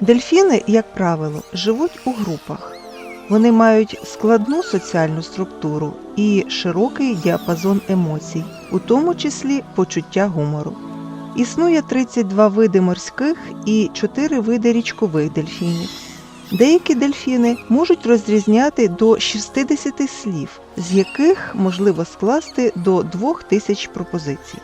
Дельфіни, як правило, живуть у групах. Вони мають складну соціальну структуру і широкий діапазон емоцій, у тому числі почуття гумору. Існує 32 види морських і 4 види річкових дельфінів. Деякі дельфіни можуть розрізняти до 60 слів, з яких можливо скласти до 2000 пропозицій.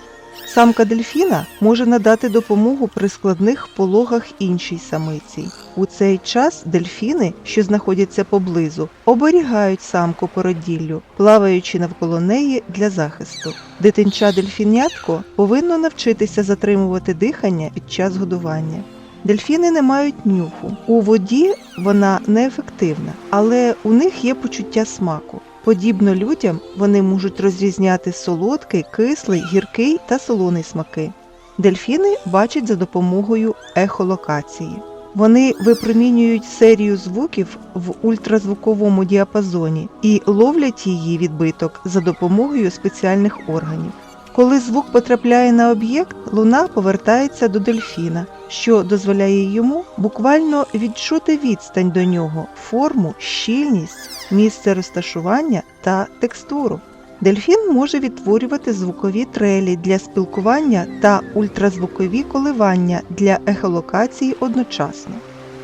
Самка дельфіна може надати допомогу при складних пологах іншій самиці. У цей час дельфіни, що знаходяться поблизу, оберігають самку породіллю, плаваючи навколо неї для захисту. Дитинча дельфінятко повинно навчитися затримувати дихання під час годування. Дельфіни не мають нюху. У воді вона неефективна, але у них є почуття смаку. Подібно людям, вони можуть розрізняти солодкий, кислий, гіркий та солоний смаки. Дельфіни бачать за допомогою ехолокації. Вони випромінюють серію звуків в ультразвуковому діапазоні і ловлять її відбиток за допомогою спеціальних органів. Коли звук потрапляє на об'єкт, луна повертається до дельфіна, що дозволяє йому буквально відчути відстань до нього, форму, щільність, місце розташування та текстуру. Дельфін може відтворювати звукові трелі для спілкування та ультразвукові коливання для ехолокації одночасно.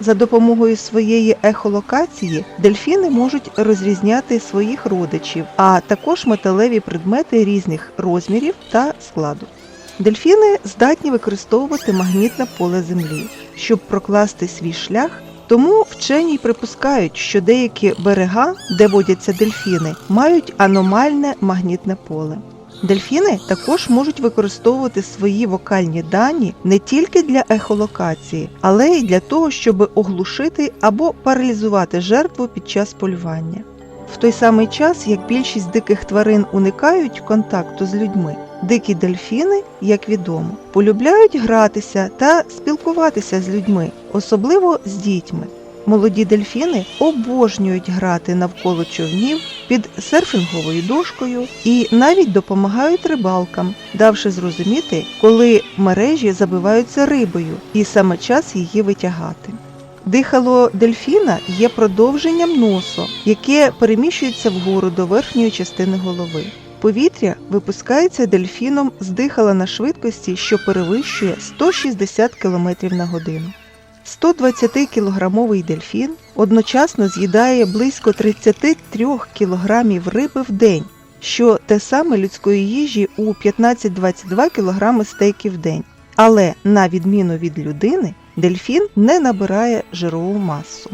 За допомогою своєї ехолокації дельфіни можуть розрізняти своїх родичів, а також металеві предмети різних розмірів та складу. Дельфіни здатні використовувати магнітне поле Землі, щоб прокласти свій шлях. Тому вчені припускають, що деякі берега, де водяться дельфіни, мають аномальне магнітне поле. Дельфіни також можуть використовувати свої вокальні дані не тільки для ехолокації, але й для того, щоб оглушити або паралізувати жертву під час полювання. В той самий час, як більшість диких тварин уникають контакту з людьми, дикі дельфіни, як відомо, полюбляють гратися та спілкуватися з людьми, особливо з дітьми. Молоді дельфіни обожнюють грати навколо човнів під серфінговою дошкою і навіть допомагають рибалкам, давши зрозуміти, коли мережі забиваються рибою, і саме час її витягати. Дихало дельфіна є продовженням носу, яке переміщується вгору до верхньої частини голови. Повітря випускається дельфіном з дихала на швидкості, що перевищує 160 км на годину. 120-кілограмовий дельфін одночасно з'їдає близько 33 кілограмів риби в день, що те саме людської їжі у 15-22 кілограми стейків в день. Але на відміну від людини, дельфін не набирає жирову масу.